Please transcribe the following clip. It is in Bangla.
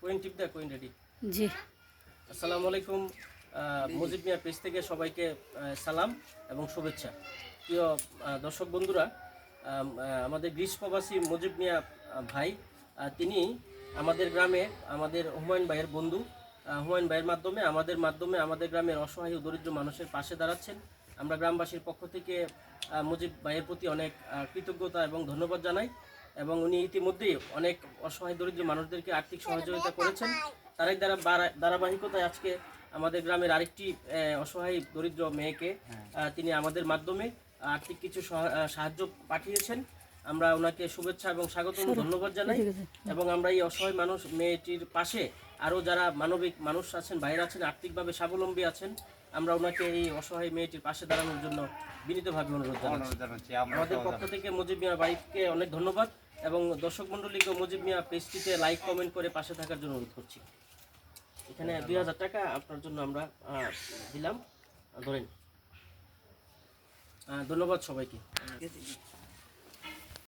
কোয়েন টিপ দা কোয়েন রেডি জি। আসসালামু আলাইকুম। মুজিব মিয়া পেজ থেকে সবাইকে সালাম এবং শুভেচ্ছা। প্রিয় দর্শক বন্ধুরা আমাদের গ্রীষ্মবাসী মুজিব মিয়া ভাই তিনি আমাদের গ্রামে আমাদের হুমায়ুন ভাইয়ের বন্ধু হুমায়ুন ভাইয়ের মাধ্যমে আমাদের মাধ্যমে আমাদের গ্রামের অসহায় ও দরিদ্র মানুষের পাশে দাঁড়াচ্ছেন। আমরা গ্রামবাসীর পক্ষ থেকে মুজিব ভাইয়ের প্রতি অনেক কৃতজ্ঞতা এবং ধন্যবাদ জানাই। এবং উনি ইতিমধ্যেই অনেক অসহায় দরিদ্র মানুষদেরকে আর্থিক সহযোগিতা করেছেন। তারই দ্বারা ধারাবাহিকতায় আজকে আমাদের গ্রামের আরেকটি আহ, অসহায় দরিদ্র মেয়েকে তিনি আমাদের মাধ্যমে আর্থিক কিছু সাহায্য পাঠিয়েছেন। আমরা ওনাকে শুভেচ্ছা এবং স্বাগত ধন্যবাদ জানাই। এবং আমরা এই অসহায় মানুষ মেয়েটির পাশে আরও যারা মানবিক মানুষ আছেন বাইরে আছেন আর্থিকভাবে স্বাবলম্বী আছেন আমরা ওনাকে এই অসহায় মেয়েটির পাশে দাঁড়ানোর জন্য বিনীতভাবে অনুরোধ জানাচ্ছি। অনুরোধ আমাদের পক্ষ থেকে মুজিব মিয়া বাইককে অনেক ধন্যবাদ। এবং দর্শক মন্ডলীকে মুজিব মিয়া পেজটিতে লাইক কমেন্ট করে পাশে থাকার জন্য অনুরোধ করছি। এখানে দুই হাজার টাকা আপনার জন্য আমরা দিলাম। ধরেন। ধন্যবাদ সবাইকে।